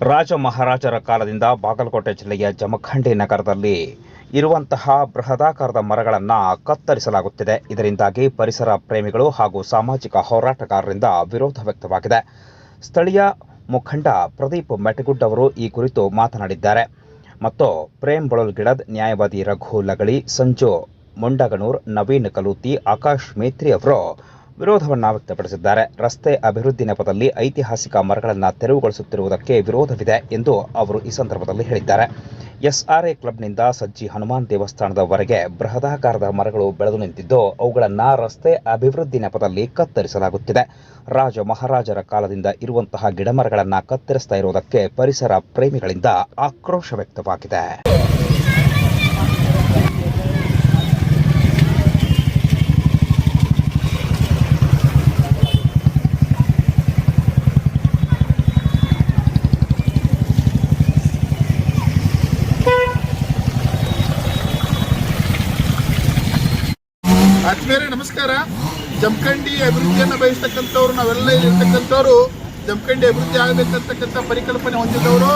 ರಾಜ ಮಹಾರಾಜರ ಕಾಲದಿಂದ ಬಾಗಲಕೋಟೆ ಜಿಲ್ಲೆಯ ಜಮಖಂಡಿ ನಗರದಲ್ಲಿ ಇರುವಂತಹ ಬೃಹದಾಕಾರದ ಮರಗಳನ್ನು ಕತ್ತರಿಸಲಾಗುತ್ತಿದೆ. ಇದರಿಂದಾಗಿ ಪರಿಸರ ಪ್ರೇಮಿಗಳು ಹಾಗೂ ಸಾಮಾಜಿಕ ಹೋರಾಟಗಾರರಿಂದ ವಿರೋಧ ವ್ಯಕ್ತವಾಗಿದೆ. ಸ್ಥಳೀಯ ಮುಖಂಡ ಪ್ರದೀಪ್ ಮೆಟಗುಡ್ ಅವರು ಈ ಕುರಿತು ಮಾತನಾಡಿದ್ದಾರೆ. ಮತ್ತು ಪ್ರೇಮ್ ಗಿಡದ್ ನ್ಯಾಯವಾದಿ ರಘು ಲಗಳಿ, ಸಂಜು ಮುಂಡಗನೂರ್, ನವೀನ್ ಕಲೂತಿ, ಆಕಾಶ್ ಮೇತ್ರಿ ಅವರು ವಿರೋಧವನ್ನ ವ್ಯಕ್ತಪಡಿಸಿದ್ದಾರೆ. ರಸ್ತೆ ಅಭಿವೃದ್ಧಿ ನೆಪದಲ್ಲಿ ಐತಿಹಾಸಿಕ ಮರಗಳನ್ನು ತೆರವುಗೊಳಿಸುತ್ತಿರುವುದಕ್ಕೆ ವಿರೋಧವಿದೆ ಎಂದು ಅವರು ಈ ಸಂದರ್ಭದಲ್ಲಿ ಹೇಳಿದ್ದಾರೆ. ಎಸ್ಆರ್ಎ ಕ್ಲಬ್ನಿಂದ ಸಜ್ಜಿ ಹನುಮಾನ್ ದೇವಸ್ಥಾನದವರೆಗೆ ಬೃಹದಾಕಾರದ ಮರಗಳು ಬೆಳೆದು ನಿಂತಿದ್ದು, ಅವುಗಳನ್ನು ರಸ್ತೆ ಅಭಿವೃದ್ಧಿ ನೆಪದಲ್ಲಿ ಕತ್ತರಿಸಲಾಗುತ್ತಿದೆ. ರಾಜ ಮಹಾರಾಜರ ಕಾಲದಿಂದ ಇರುವಂತಹ ಗಿಡಮರಗಳನ್ನು ಕತ್ತರಿಸ್ತಾ ಇರುವುದಕ್ಕೆ ಪರಿಸರ ಪ್ರೇಮಿಗಳಿಂದ ಆಕ್ರೋಶ ವ್ಯಕ್ತವಾಗಿದೆ. ಆತ್ಮೀಯರೇ, ನಮಸ್ಕಾರ. ಜಮಖಂಡಿ ಅಭಿವೃದ್ಧಿಯನ್ನು ಬಯಸ್ತಕ್ಕಂಥವ್ರು, ನಾವೆಲ್ಲ ಇರ್ತಕ್ಕಂಥವ್ರು ಜಮಖಂಡಿ ಅಭಿವೃದ್ಧಿ ಆಗಬೇಕಂತಕ್ಕಂಥ ಪರಿಕಲ್ಪನೆ ಹೊಂದಿದವರು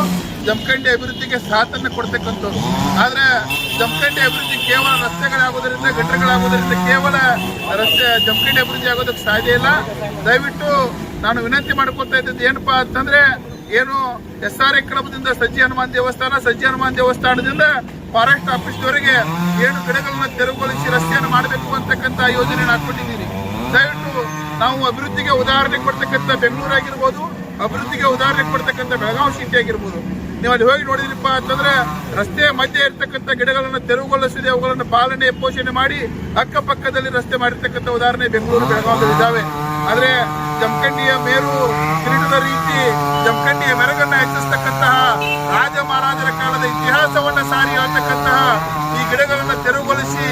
ಜಮಖಂಡಿ ಅಭಿವೃದ್ಧಿಗೆ ಸಾಥನ್ನು ಕೊಡ್ತಕ್ಕಂಥವ್ರು. ಆದರೆ ಜಮಖಂಡಿ ಅಭಿವೃದ್ಧಿ ಕೇವಲ ರಸ್ತೆಗಳಾಗೋದರಿಂದ ಗಟ್ಟರಗಳಾಗೋದರಿಂದ ಕೇವಲ ರಸ್ತೆ ಜಮಖಂಡಿ ಅಭಿವೃದ್ಧಿ ಆಗೋದಕ್ಕೆ ಸಾಧ್ಯ ಇಲ್ಲ. ದಯವಿಟ್ಟು ನಾನು ವಿನಂತಿ ಮಾಡ್ಕೊತಾ ಇದ್ದದ್ದು ಏನಪ್ಪಾ ಅಂತಂದ್ರೆ, ಏನು ಎಸ್ ಆರ್ ಎ ಕ್ಲಬ್ದಿಂದ ಸಜ್ಜಿ ಹನುಮಾನ್ ದೇವಸ್ಥಾನ, ಸಜ್ಜಿ ಹನುಮಾನ್ ದೇವಸ್ಥಾನದಿಂದ ಫಾರೆಸ್ಟ್ ಆಫೀಸ್ನವರಿಗೆ ಏನು ಗಿಡಗಳನ್ನ ತೆರವುಗೊಳಿಸಿ ರಸ್ತೆಯನ್ನು ಮಾಡಬೇಕು ಅಂತಕ್ಕಂತ ಯೋಜನೆ ಹಾಕೊಂಡಿದ್ದೀರಿ ದಯವಿಟ್ಟು ನಾವು ಅಭಿವೃದ್ಧಿಗೆ ಉದಾಹರಣೆ ಕೊಡ್ತಕ್ಕಂಥ ಬೆಂಗಳೂರು ಆಗಿರ್ಬೋದು ಅಭಿವೃದ್ಧಿಗೆ ಉದಾಹರಣೆ ಕೊಡ್ತಕ್ಕಂಥ ಬೆಳಗಾವಿ ಸಿಟಿ ಆಗಿರ್ಬೋದು ನೀವು ಅಲ್ಲಿ ಹೋಗಿ ನೋಡಿದ್ರಪ್ಪ ಅಂತಂದ್ರೆ ರಸ್ತೆ ಮಧ್ಯೆ ಇರ್ತಕ್ಕಂಥ ಗಿಡಗಳನ್ನು ತೆರವುಗೊಳಿಸಿದೆ ಅವುಗಳನ್ನು ಪಾಲನೆ ಪೋಷಣೆ ಮಾಡಿ ಅಕ್ಕಪಕ್ಕದಲ್ಲಿ ರಸ್ತೆ ಮಾಡಿರ್ತಕ್ಕಂಥ ಉದಾಹರಣೆ ಬೆಂಗಳೂರು ಬೆಳಗಾವಿ ಇದ್ದಾವೆ. ಆದ್ರೆ ಜಮಖಂಡಿಯ ಮೇರು ಕಿರೀಟದ ರೀತಿ ಜಮಖಂಡಿಯ ಮೆರಗನ್ನ ಹೆಚ್ಚಿಸ್ತಕ್ಕಂತಹ ರಾಜ ಮಹಾರಾಜರ ಕಾಲದ ಇತಿಹಾಸವನ್ನ ಈ ಗಿಡಗಳನ್ನ ತೆರವುಗೊಳಿಸಿ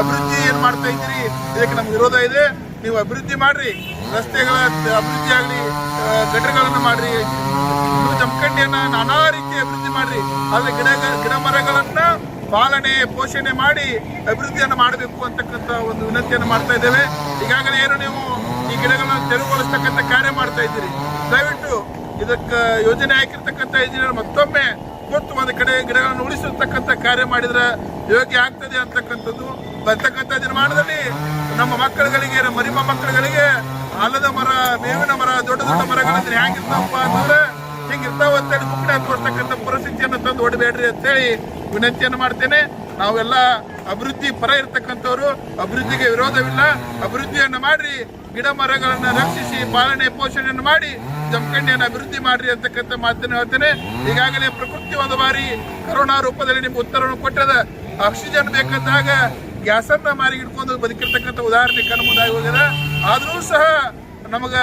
ಅಭಿವೃದ್ಧಿ ಏನ್ ಮಾಡ್ತಾ ಇದ್ದೀರಿ? ಇದಕ್ಕೆ ನಮ್ಗೆ ವಿರೋಧ ಇದೆ. ನೀವು ಅಭಿವೃದ್ಧಿ ಮಾಡ್ರಿ. ರಸ್ತೆಗಳ ಅಭಿವೃದ್ಧಿ ಆಗಲಿ ಗಟ್ಟರಗಳನ್ನ ಮಾಡ್ರಿ. ಜಮಖಂಡಿಯನ್ನ ನಾನಾ ರೀತಿ ಅಭಿವೃದ್ಧಿ ಮಾಡ್ರಿ. ಆದ್ರೆ ಗಿಡ ಗಿಡ ಮರಗಳನ್ನ ಪಾಲನೆ, ಪೋಷಣೆ ಮಾಡಿ ಅಭಿವೃದ್ಧಿಯನ್ನು ಮಾಡಬೇಕು ಅಂತಕ್ಕಂಥ ಒಂದು ವಿನಂತಿಯನ್ನು ಮಾಡ್ತಾ ಇದ್ದೇವೆ. ಈಗಾಗಲೇ ಏನು ನೀವು ಈ ಗಿಡಗಳನ್ನ ತೆರವುಗೊಳಿಸ್ತಕ್ಕಂಥ ಕಾರ್ಯ ಮಾಡ್ತಾ ಇದ್ದೀರಿ. ದಯವಿಟ್ಟು ಇದಕ್ಕೆ ಯೋಜನೆ ಹಾಕಿರ್ತಕ್ಕಂಥ ಇಂಜಿನಿಯರ್ ಮತ್ತೊಮ್ಮೆ ಕೂತು ಒಂದು ಕಡೆ ಗಿಡಗಳನ್ನು ಉಳಿಸಿರ್ತಕ್ಕಂಥ ಕಾರ್ಯ ಮಾಡಿದ್ರೆ ಯೋಗ್ಯ ಆಗ್ತದೆ ಅಂತಕ್ಕಂಥದ್ದು ಬರ್ತಕ್ಕಂಥ ದಿನಮಾನದಲ್ಲಿ ನಮ್ಮ ಮಕ್ಕಳುಗಳಿಗೆ, ನಮ್ಮ ಮರಿಮ ಮಕ್ಕಳುಗಳಿಗೆ ಆಲದ ಮರ ಬೇವಿನ ಮರ, ದೊಡ್ಡ ದೊಡ್ಡ ಮರಗಳಿದ್ರೆ ಹೆಂಗಿರ್ತಾವಪ್ಪ ಅಂತಂದ್ರೆ ಹಿಂಗಿರ್ತಾವ ಅಂತೇಳಿ ಮುಕ್ಕಡೆ ತೋರ್ತಕ್ಕಂಥ ಪರಿಸ್ಥಿತಿಯನ್ನು ತಂದು ಅಂತ ಅಂತೇಳಿ ವಿನಂತಿಯನ್ನು ಮಾಡ್ತೇನೆ. ನಾವೆಲ್ಲ ಅಭಿವೃದ್ಧಿ ಪರ ಇರ್ತಕ್ಕಂಥವ್ರು, ಅಭಿವೃದ್ಧಿಗೆ ವಿರೋಧವಿಲ್ಲ. ಅಭಿವೃದ್ಧಿಯನ್ನು ಮಾಡ್ರಿ. ಗಿಡ ಮರಗಳನ್ನ ರಕ್ಷಿಸಿ ಪಾಲನೆ ಪೋಷಣೆಯನ್ನು ಮಾಡಿ ಜಮಖಂಡಿಯನ್ನು ಅಭಿವೃದ್ಧಿ ಮಾಡ್ರಿ ಅಂತಕ್ಕಂಥ ಮಾತನ್ನು ಹೇಳ್ತೇನೆ. ಈಗಾಗಲೇ ಪ್ರಕೃತಿ ಒಂದು ಬಾರಿ ಕರೋನಾ ರೂಪದಲ್ಲಿ ನಿಮ್ಗೆ ಉತ್ತರವನ್ನು ಕೊಟ್ಟದ ಆಕ್ಸಿಜನ್ ಬೇಕಂದಾಗ ಗ್ಯಾಸನ್ನ ಮಾರಿ ಇಟ್ಕೊಂಡು ಬದುಕಿರ್ತಕ್ಕಂಥ ಉದಾಹರಣೆ ಕಣ್ಮುಂದಾಗಿ ಹೋಗ್ಯದ ಆದರೂ ಸಹ ನಮಗ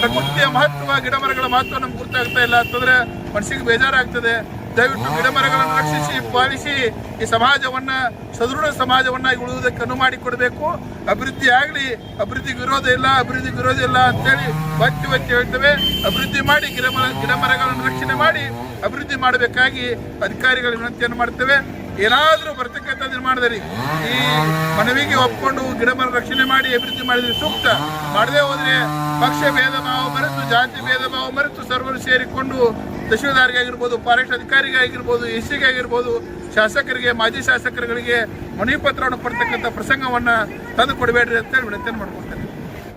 ಪ್ರಕೃತಿಯ ಮಹತ್ವ ಗಿಡ ಮರಗಳ ಮಹತ್ವ ನಮ್ಗೆ ಗೊತ್ತಾಗ್ತಾ ಇಲ್ಲ ಅಂತಂದ್ರೆ ಮನಸ್ಸಿಗೆ ಬೇಜಾರಾಗ್ತದೆ. ದಯವಿಟ್ಟು ಗಿಡ ಮರಗಳನ್ನು ರಕ್ಷಿಸಿ, ಪಾಲಿಸಿ ಈ ಸಮಾಜವನ್ನ, ಸದೃಢ ಸಮಾಜವನ್ನ ಉಳಿಯುವುದಕ್ಕೆ ಅನುವು ಮಾಡಿಕೊಡಬೇಕು ಅಭಿವೃದ್ಧಿ ಆಗಲಿ, ಅಭಿವೃದ್ಧಿ ವಿರೋಧ ಇಲ್ಲ, ಅಭಿವೃದ್ಧಿ ವಿರೋಧ ಇಲ್ಲ ಅಂತೇಳಿ ಒತ್ತಿ ಒತ್ತಿ ಹೇಳ್ತೇವೆ. ಅಭಿವೃದ್ಧಿ ಮಾಡಿ ಗಿಡ ಮರ ಗಿಡ ಮರಗಳನ್ನು ರಕ್ಷಣೆ ಮಾಡಿ, ಅಭಿವೃದ್ಧಿ ಮಾಡಬೇಕಾಗಿ ಅಧಿಕಾರಿಗಳ ವಿನಂತಿಯನ್ನು ಮಾಡ್ತೇವೆ. ಏನಾದರೂ ಬರ್ತಕ್ಕಂಥ ನಿರ್ಮಾಣದಲ್ಲಿ ಈ ಮನವಿಗೆ ಒಪ್ಪಿಕೊಂಡು ಗಿಡ ಮರ ರಕ್ಷಣೆ ಮಾಡಿ, ಅಭಿವೃದ್ಧಿ ಮಾಡಿದ್ರೆ ಸೂಕ್ತ. ಮಾಡದೇ ಹೋದ್ರೆ ಪಕ್ಷ ಭೇದ ಭಾವ ಮರೆತು ಜಾತಿ ಭೇದ ಭಾವ ಮರೆತು ಸರ್ವರು ಸೇರಿಕೊಂಡು ತಹಶೀಲ್ದಾರ್ಗೆ ಆಗಿರ್ಬೋದು ಫಾರೆಸ್ಟ್ ಅಧಿಕಾರಿಗೆ ಆಗಿರ್ಬೋದು ಎಸ್ ಸಿಗೆ ಆಗಿರ್ಬೋದು ಶಾಸಕರಿಗೆ, ಮಾಜಿ ಶಾಸಕರುಗಳಿಗೆ ಮನವಿ ಪತ್ರವನ್ನು ಕೊಡ್ತಕ್ಕಂಥ ಪ್ರಸಂಗವನ್ನು ತಂದು ಕೊಡಬೇಡ್ರಿ ಅಂತೇಳಿ ವಿನಂತಿ ಮಾಡ್ಕೊಂಡು